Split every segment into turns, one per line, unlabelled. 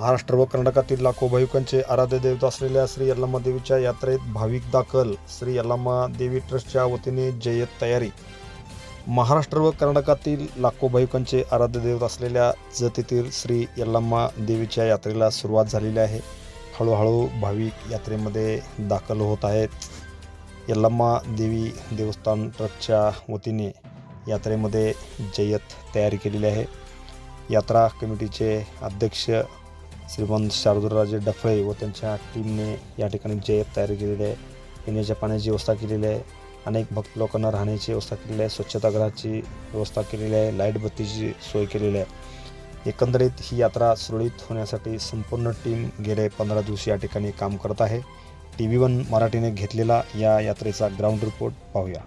महाराष्ट्र व कर्नाटकातील लाखो भाविकांचे आराध्य दैवत असलेल्या श्री यल्लामा देवीच्या यात्रेत भाविक दाखल. श्री यल्लामा देवी ट्रस्टच्या वतीने जय्यत तयारी. महाराष्ट्र व कर्नाटकातील लाखो भाविकांचे आराध्य दैवत असलेल्या जतीतील श्री यल्लामा देवीच्या यात्रेला सुरुवात झालेली आहे. हळूहळू भाविक यात्रेमध्ये दाखल होत आहेत. यल्लामा देवी देवस्थान ट्रस्टच्या वतीने यात्रेमध्ये जय्यत तयारी केलेली आहे. यात्रा कमिटीचे अध्यक्ष श्रीमंत शार्दूलराजे डफळे व त्यांच्या टीमने या ठिकाणी जय्यत तयारी केलेली आहे. पिण्याच्या पाण्याची व्यवस्था केलेली आहे. अनेक भक्त लोकांना राहण्याची व्यवस्था केलेली आहे. स्वच्छतागृहाची व्यवस्था केलेली आहे. लाइट बत्तीची सोय केलेली आहे. एकंदरीत ही यात्रा सुरळीत होण्यासाठी संपूर्ण टीम गेले पंधरा दिवस या ठिकाणी काम करत आहे. टी व्ही वन मराठीने घेतलेला या यात्रेचा ग्राउंड रिपोर्ट पाहूया.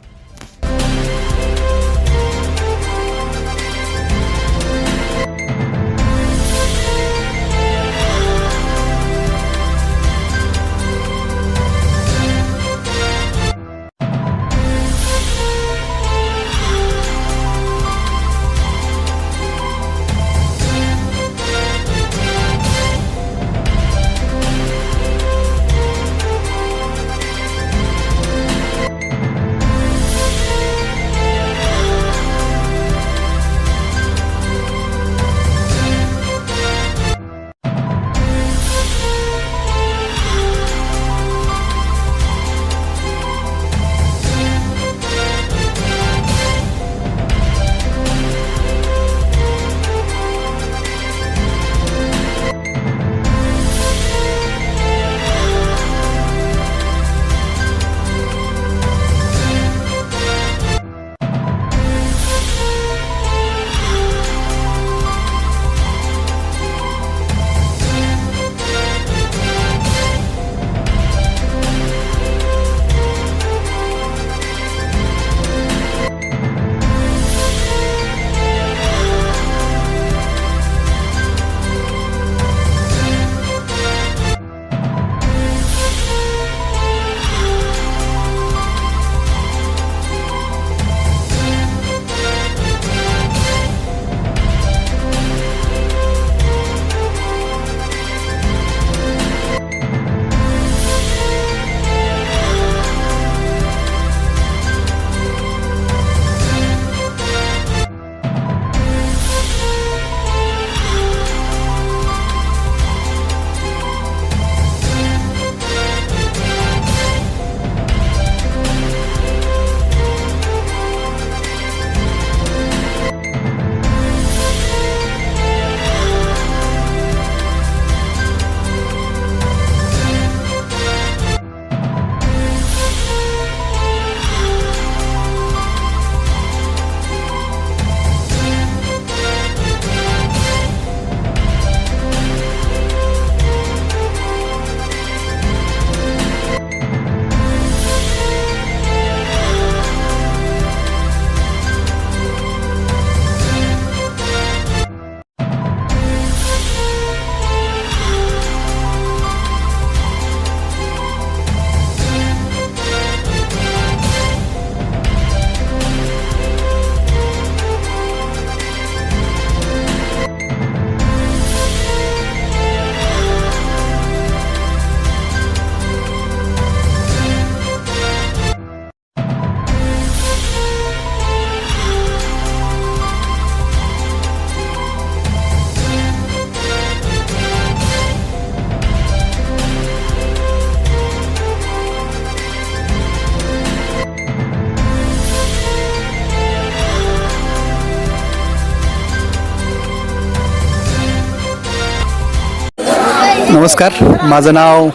नमस्कार. माझं नाव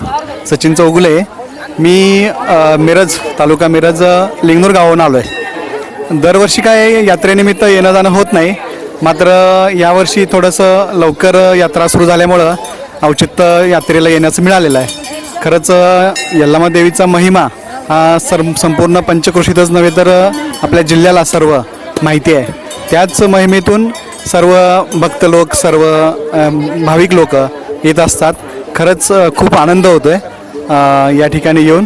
सचिन चौगुले मी मिरज तालुका मिरज लिंगनूर गावाहून आलो आहे दरवर्षी काय यात्रेनिमित्त येणं जाणं होत नाही. मात्र यावर्षी थोडंसं लवकर यात्रा सुरू झाल्यामुळं औचित्य यात्रेला येण्याचं मिळालेलं आहे. खरंच यल्लामा देवीचा महिमा हा सर संपूर्ण पंचकृषीतच नव्हे तर आपल्या जिल्ह्याला सर्व माहिती आहे. त्याच महिमेतून सर्व भक्त लोक सर्व भाविक लोक येत असतात. खरंच खूप आनंद होतो आहे या ठिकाणी येऊन.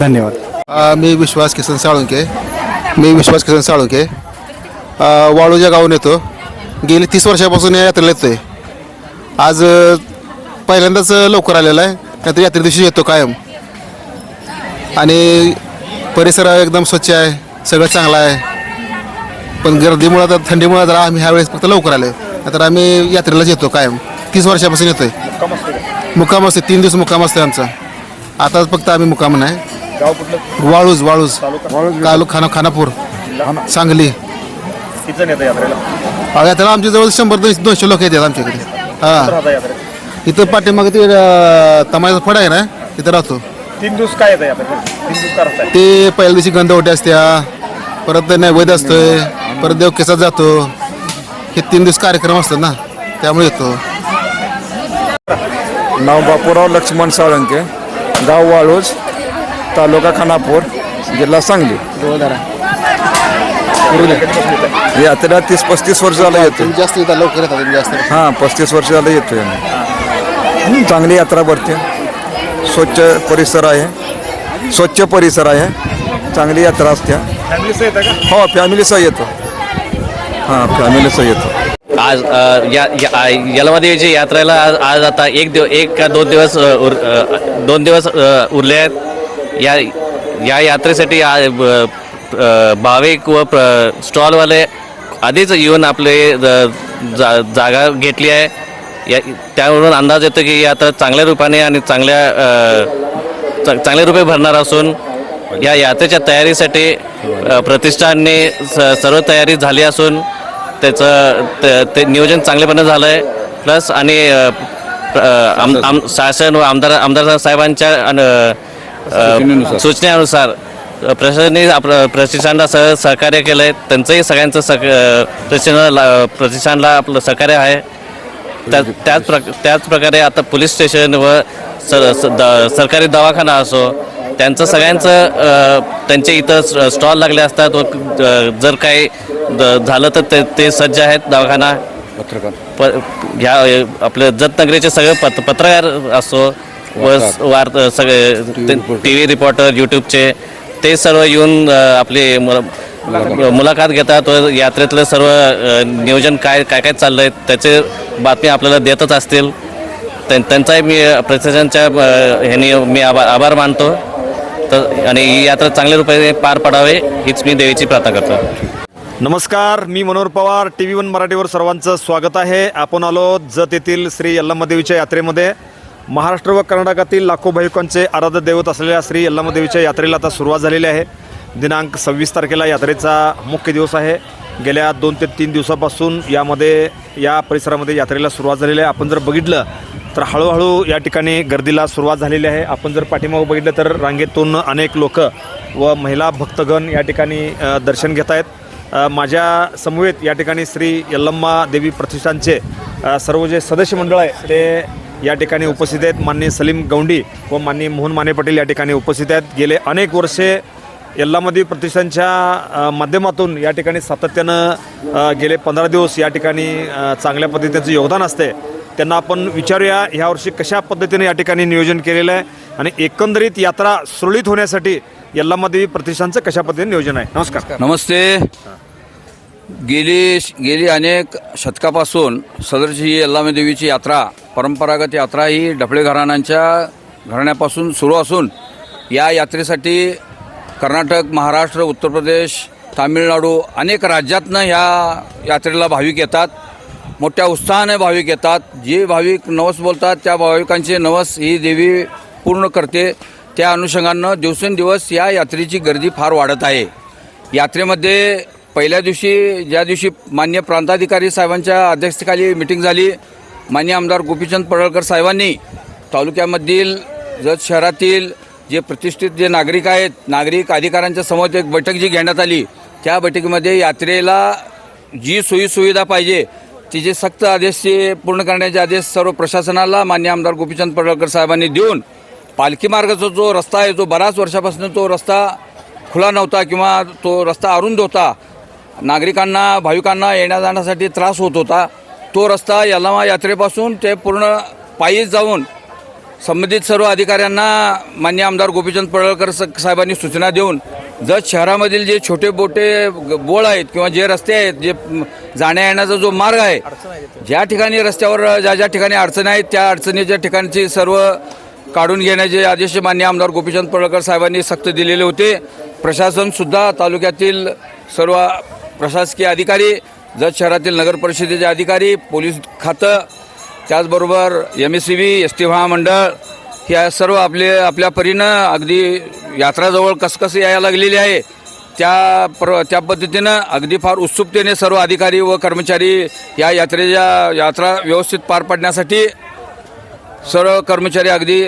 धन्यवाद.
मी विश्वास किसन साळुंके. मी विश्वास किसन साळुंके. वाळूच्या गावून येतो. गेली तीस वर्षापासून या यात्रेला येतो आहे आज पहिल्यांदाच लवकर आलेला आहे. नाहीतर यात्रे दिवशी येतो कायम. आणि परिसर एकदम स्वच्छ आहे. सगळं चांगलं आहे. पण गर्दीमुळं तर थंडीमुळं जरा आम्ही ह्यावेळेस फक्त लवकर आलो तर आम्ही यात्रेलाच येतो कायम. तीस वर्षापासून येतोय. मुक्काम असते तीन दिवस मुक्काम असते आमचा. आताच फक्त आम्ही मुक्काम नाही.
गाव कुठलं?
वाळूज वाळूज. तालुका? खाना खानापूर. सांगली.
किती जण येतं यात्रेला?
आमच्या जवळ शंभर दोनशे दोनशे लोक येतात आमच्याकडे हां.
राहता
इथं पाठीमागे ते अं, तमाचा फड आहे ना तिथं राहतो.
तीन दिवस काय येतं यात्रेत? तीन दिवस का राहताय?
ते पहिल्या दिवशी गंधवटी असत्या परत नैवेद्य असतोय परत देव केसात जातो. हे तीन दिवस कार्यक्रम असतात ना त्यामुळे येतो.
नाव बापूराव लक्ष्मण साळंके गाव वाळूज तालुका खानापूर जिल्हा सांगली. यात्रा तीस पस्तीस वर्ष झालं येतो
तुम्ही जास्त येतात लवकर येतात तुम्ही जास्त.
हां पस्तीस वर्ष झालं येतोय. आम्ही चांगली यात्रा भरते. स्वच्छ परिसर आहे. स्वच्छ परिसर आहे. चांगली यात्रा असते.
येतं
हो फॅमिलीसह येतो. हां फॅमिलीसह येतो.
आज यलमादेवीची या या- यलमादेवीची यात्रेला आज आज आता एक दिव एक का दोन दिवस उर दोन दिवस उरले आहेत. या या यात्रेसाठी भाविक व प्र- स्टॉलवाले आधीच येऊन आपले जा जागा घेतली आहे. या त्यावरून अंदाज येतो की यात्रा चांगल्या रूपाने आणि चांगल्या अ, च- चांगले रुपये भरणार असून या यात्रेच्या तयारीसाठी प्रतिष्ठानने स सर्व तयारी झाली असून त्याचं ते- नियोजन चांगल्यापणे झालं आहे प्लस आणि प्र- आम आम शासन व आमदार आमदार साहेबांच्या सूचनेनुसार. प्रशासनाने आपलं प्रतिष्ठानला सह सहकार्य केलं आहे त्यांचंही सगळ्यांचं सक प्रतिष्ठानाला प्रतिष्ठानला आपलं सहकार्य आहे. त्या त्याच प्रक त्याच प्रकारे आता पोलीस स्टेशन व सर सरकारी दवाखाना असो त्यांचं सगळ्यांचं अ, त्यांच्या इथं स्टॉल लागले असतात. जर काही झालं तर ते ते सज्ज आहेत दवाखाना. प ह्या आपले जतनगरीचे सगळे पत पत्रकार असो व वार्त. सगळे टी व्ही रिपोर्टर. यूट्यूबचे ते सर्व येऊन आपली मुला- मुलाखत घेतात. व यात्रेतलं सर्व नियोजन काय काय काय चाललं आहे त्याचे बातमी आपल्याला देतच असतील. त्यां- त्यांचाही मी प्रशासनाच्या ह्यानी मी आभार आभार मानतो. तर आणि ही यात्रा चांगल्या रूपाने पार पडावे हीच मी देवीची प्रार्थना करतो.
नमस्कार मी Manohar Pawar T V one मराठीवर सर्वांचं स्वागत आहे. आपण आलो जत येथील श्री यल्लामादेवीच्या यात्रेमध्ये. महाराष्ट्र व कर्नाटकातील लाखो भाविकांचे आराध्य दैवत असलेल्या श्री यल्लामादेवीच्या यात्रेला आता सुरुवात झालेली आहे. दिनांक सव्वीस तारखेला यात्रेचा मुख्य दिवस आहे. गेल्या दोन ते तीन दिवसापासून यामध्ये या परिसरामध्ये यात्रेला सुरुवात झालेली आहे. आपण जर बघितलं तर हळूहळू या ठिकाणी गर्दीला सुरुवात झालेली आहे. आपण जर पाठीमागं बघितलं तर रांगेतून अनेक लोक व महिला भक्तगण या ठिकाणी दर्शन घेत आहेत. माझ्या समवेत या ठिकाणी श्री यल्लम्मा देवी प्रतिष्ठानचे सर्व जे सदस्य मंडळ आहे ते या ठिकाणी उपस्थित आहेत. माननीय सलीम गौंडी व माननीय मोहन माने पाटील या ठिकाणी उपस्थित आहेत. गेले अनेक वर्षे यल्लामदी प्रतिष्ठानच्या माध्यमातून या ठिकाणी सातत्यानं गेले पंधरा दिवस या ठिकाणी चांगल्या पद्धतीचं योगदान असते. त्यांना आपण विचारूया ह्यावर्षी कशा पद्धतीने या ठिकाणी नियोजन केलेलं आहे आणि एकंदरीत यात्रा सुरळीत होण्यासाठी यल्लामादेवी प्रतिष्ठानचं कशा पद्धतीने नियोजन आहे? नमस्कार.
नमस्ते. गेली गेली अनेक शतकापासून सदरची ही यल्लामादेवीची यात्रा परंपरागत यात्रा ही ढपळे घराण्यांच्या घराण्यापासून सुरू असून या यात्रेसाठी कर्नाटक महाराष्ट्र उत्तर प्रदेश तामिळनाडू अनेक राज्यातनं ह्या यात्रेला भाविक येतात. मोठ्या उत्साहाने भाविक येतात. जे भाविक नवस बोलतात त्या भाविकांचे नवस ही देवी पूर्ण करते. त्या अनुषंगानं दिवसेंदिवस या यात्रेची गर्दी फार वाढत आहे. यात्रेमध्ये पहिल्या दिवशी ज्या दिवशी मान्य प्रांताधिकारी साहेबांच्या अध्यक्षतेखाली मिटिंग झाली मान्य आमदार गोपीचंद पडळकर साहेबांनी तालुक्यामधील जत शहरातील जे प्रतिष्ठित जे नागरिक आहेत नागरिक अधिकाऱ्यांच्या समोर एक बैठक जी घेण्यात आली त्या बैठकीमध्ये यात्रेला जी सोयीसुविधा पाहिजे तिचे सक्त आदेश ते पूर्ण करण्याचे आदेश सर्व प्रशासनाला मान्य आमदार गोपीचंद पडळकर साहेबांनी देऊन पालखी मार्गाचा जो रस्ता आहे जो बराच वर्षापासून तो रस्ता खुला नव्हता किंवा तो रस्ता अरुंद होता नागरिकांना भाविकांना येण्या जाण्यासाठी त्रास होत होता तो रस्ता यल्लामा यात्रेपासून ते पूर्ण पायी जाऊन संबंधित सर्व अधिकाऱ्यांना मान्य आमदार गोपीचंद पडळकर स- साहेबांनी सूचना देऊन जत शहरामधील जे छोटे बोटे बोळ आहेत किंवा जे रस्ते आहेत जे जाण्या येण्याचा जो मार्ग आहे ज्या ठिकाणी रस्त्यावर ज्या ज्या ठिकाणी अडचणी आहेत त्या अडचणीच्या ठिकाणची सर्व काढून घेण्याचे आदेश मान्य आमदार गोपीचंद पडळकर साहेबांनी सक्त दिलेले होते. प्रशासनसुद्धा तालुक्यातील सर्व प्रशासकीय अधिकारी जत शहरातील नगर परिषदेचे अधिकारी पोलीस खातं त्याचबरोबर M S C B S T महामंडळ ह्या सर्व आपले आपल्या परीनं अगदी यात्राजवळ कसकस यायला लागलेली आहे. त्या प्र त्या पद्धतीनं अगदी फार उत्सुकतेने सर्व अधिकारी व कर्मचारी या यात्रेच्या यात्रा व्यवस्थित पार पाडण्यासाठी सर्व कर्मचारी अगदी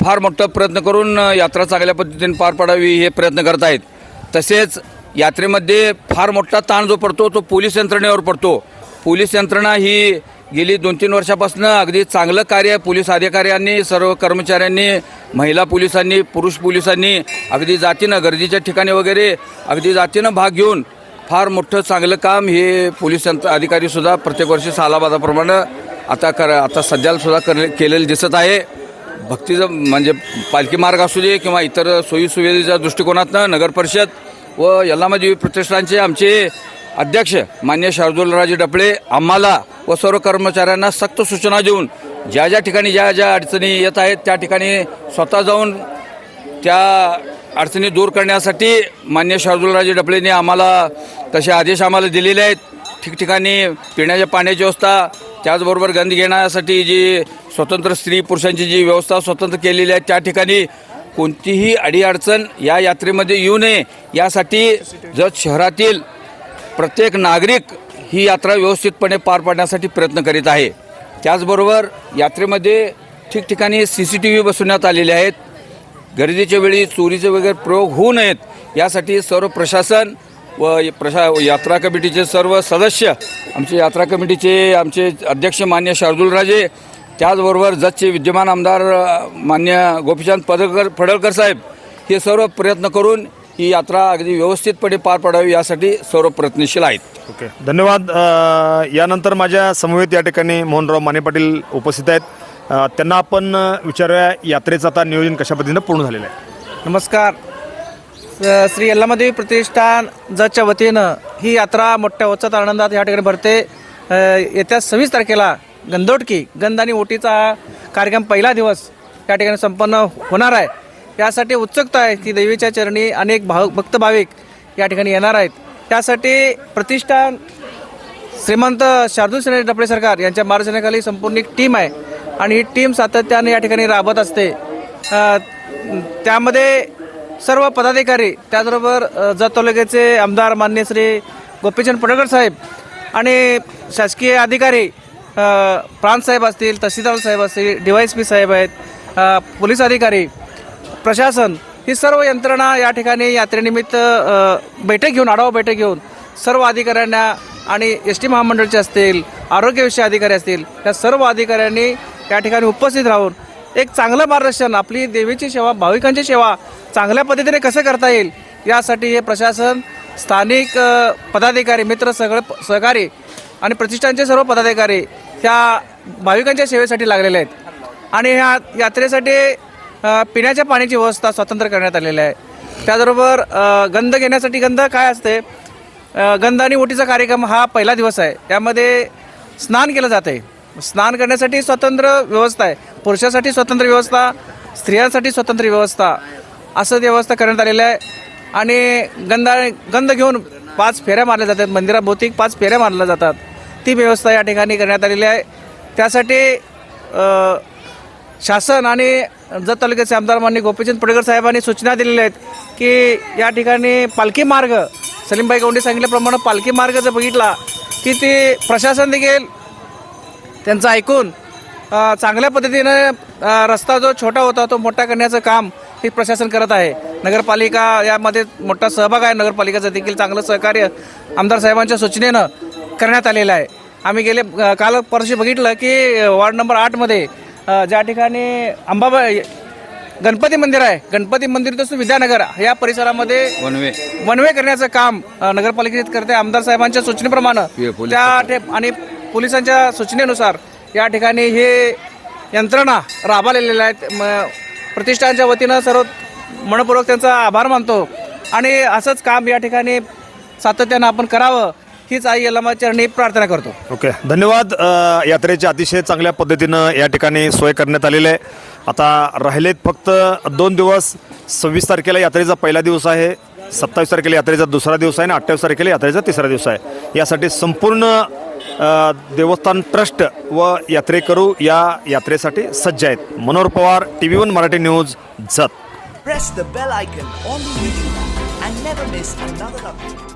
फार मोठा प्रयत्न करून यात्रा चांगल्या पद्धतीने पार पाडावी हे प्रयत्न करत आहेत तसेच यात्रेमध्ये फार मोठा ताण जो पडतो तो पोलीस यंत्रणेवर पडतो. पोलीस यंत्रणा ही गेली दोन तीन वर्षापासून अगदी चांगलं कार्य पोलीस अधिकाऱ्यांनी सर्व कर्मचाऱ्यांनी महिला पोलिसांनी पुरुष पोलिसांनी अगदी जातीनं गर्दीच्या ठिकाणी वगैरे अगदी जातीनं भाग घेऊन फार मोठं चांगलं काम हे पोलीस अधिकारीसुद्धा प्रत्येक वर्षी सालाबादाप्रमाणे आता कर आता सध्यालासुद्धा कर केलेलं दिसत आहे. भक्तीचं म्हणजे पालखी मार्ग असू दे किंवा इतर सोयीसुविधेच्या दृष्टिकोनातनं नगर परिषद व यल्लामाजी प्रतिष्ठानचे आमचे अध्यक्ष मान्य शार्दूलराजे डपळे आम्हाला व सर्व कर्मचाऱ्यांना सक्त सूचना देऊन ज्या ज्या ठिकाणी ज्या ज्या अडचणी येत आहेत त्या ठिकाणी स्वतः जाऊन त्या अडचणी दूर करण्यासाठी मान्य शार्दूलराजे डपळेंनी आम्हाला तसे आदेश आम्हाला दिलेले आहेत. ठिकठिकाणी पिण्याच्या पाण्याची व्यवस्था त्याचबरोबर गंध घेण्यासाठी जी स्वतंत्र स्त्री पुरुषांची जी व्यवस्था स्वतंत्र केलेली आहे त्या ठिकाणी कोणतीही अडीअडचण या यात्रेमध्ये येऊ नये. यासाठी जत शहरातील प्रत्येक नागरिक ही यात्रा व्यवस्थितपणे पार पाडण्यासाठी प्रयत्न करीत आहे. त्याचबरोबर यात्रेमध्ये ठिकठिकाणी सी सी टी व्ही बसवण्यात आलेले आहेत. गर्दीच्या वेळी चोरीचे वगैरे प्रयोग होऊ नयेत यासाठी सर्व प्रशासन व प्रशा यात्रा कमिटीचे सर्व सदस्य आमचे यात्रा कमिटीचे आमचे अध्यक्ष मान्य शार्दूलराजे त्याचबरोबर जतचे विद्यमान आमदार मान्य गोपीचंद पदकर फडळकर साहेब हे सर्व प्रयत्न करून ही यात्रा अगदी व्यवस्थितपणे पार पाडावी यासाठी सर्व प्रयत्नशील आहेत.
ओके. धन्यवाद. अ, यानंतर माझ्या समवेत या ठिकाणी मोहनराव माने पाटील उपस्थित आहेत. अ, त्यांना आपण अ, विचारूया यात्रेचं आता नियोजन कशा पद्धतीनं पूर्ण झालेलं आहे.
नमस्कार. श्री यल्लामादेवी प्रतिष्ठान जतच्या वतीनं ही यात्रा मोठ्या उत्साहात आनंदात या ठिकाणी भरते. अ, येत्या सव्वीस तारखेला गंधोटकी गंध आणि ओटीचा कार्यक्रम पहिला दिवस या ठिकाणी संपन्न होणार आहे. यासाठी उत्सुकता आहे की देवीच्या चरणी अनेक भाव भक्त भाविक या ठिकाणी येणार आहेत. त्यासाठी प्रतिष्ठान श्रीमंत शार्दूल सेने डपळे सरकार यांच्या मार्गदर्शनाखाली संपूर्ण एक टीम आहे. आणि ही टीम सातत्याने या ठिकाणी राबत असते. त्यामध्ये सर्व पदाधिकारी त्याचबरोबर जत तालुक्याचे आमदार मान्य श्री गोपीचंद पडळकर साहेब आणि शासकीय अधिकारी प्रांत साहेब असतील तहसीलदार साहेब असतील डी वाय एस पी साहेब आहेत पोलीस अधिकारी प्रशासन ही सर्व यंत्रणा या ठिकाणी यात्रेनिमित्त बैठक घेऊन आढावा बैठक घेऊन सर्व अधिकाऱ्यांना आणि एस टी महामंडळचे असतील आरोग्यविषयी अधिकारी असतील या सर्व अधिकाऱ्यांनी या ठिकाणी उपस्थित राहून एक चांगलं मार्गदर्शन आपली देवीची सेवा भाविकांची सेवा चांगल्या पद्धतीने कसं करता येईल यासाठी हे प्रशासन स्थानिक पदाधिकारी मित्र सगळे सहकारी आणि प्रतिष्ठानचे सर्व पदाधिकारी ह्या भाविकांच्या सेवेसाठी लागलेले आहेत. आणि ह्या यात्रेसाठी पिण्याच्या पाण्याची व्यवस्था स्वतंत्र करण्यात आलेली आहे. त्याचबरोबर गंध घेण्यासाठी गंध काय असते? गंध आणि ओटीचा कार्यक्रम हा पहिला दिवस आहे. त्यामध्ये स्नान केलं जाते. स्नान करण्यासाठी स्वतंत्र व्यवस्था आहे. पुरुषासाठी स्वतंत्र व्यवस्था स्त्रियांसाठी स्वतंत्र व्यवस्था असं व्यवस्था करण्यात आलेलं आहे. आणि गंध गंध घेऊन पाच फेऱ्या मारल्या जातात. मंदिराभोवती पाच फेऱ्या मारल्या जातात. ती व्यवस्था या ठिकाणी करण्यात आलेली आहे. त्यासाठी शासन आणि जत तालुक्याचे आमदार मान्य गोपीचंद पडकर साहेबांनी सूचना दिलेल्या आहेत की या ठिकाणी पालखी मार्ग सलीमबाई गौंडे सांगितल्याप्रमाणे पालखी मार्ग जर बघितला की ते प्रशासन देखील त्यांचं ऐकून चांगल्या पद्धतीनं रस्ता जो छोटा होता तो मोठा करण्याचं काम हे प्रशासन करत आहे. नगरपालिका यामध्ये मोठा सहभाग आहे. नगरपालिकेचं देखील चांगलं सहकार्य आमदार साहेबांच्या सूचनेनं करण्यात आलेलं आहे. आम्ही गेले काल परशी बघितलं की वार्ड नंबर आठमध्ये ज्या ठिकाणी अंबाबाई गणपती मंदिर आहे. गणपती मंदिर तसं विद्यानगर या परिसरामध्ये
वनवे.
वनवे करण्याचं काम नगरपालिकेत करते आमदार साहेबांच्या सूचनेप्रमाणे त्या आणि पोलिसांच्या सूचनेनुसार या ठिकाणी हे यंत्रणा राबवलेल्या आहेत. प्रतिष्ठानच्या वतीनं सर्व मनपूर्वक त्यांचा आभार मानतो. आणि असंच काम या ठिकाणी सातत्यानं आपण करावं. हीच आई यल्लामा चरणी प्रार्थना करतो.
ओके. धन्यवाद. अ, यात्रेची अतिशय चांगल्या पद्धतीनं या ठिकाणी सोय करण्यात आलेली आहे. आता राहिलेत फक्त दोन दिवस. सव्वीस तारखेला यात्रेचा पहिला दिवस आहे. सत्तावीस तारखेला यात्रेचा दुसरा दिवस आहे आणि अठ्ठावीस तारखेला यात्रेचा तिसरा दिवस आहे. यासाठी संपूर्ण अ, देवस्थान ट्रस्ट व यात्रेकरू या यात्रेसाठी सज्ज आहेत. Manohar Pawar T V one Marathi news Jath.
Press the bell icon on the YouTube and never miss another update.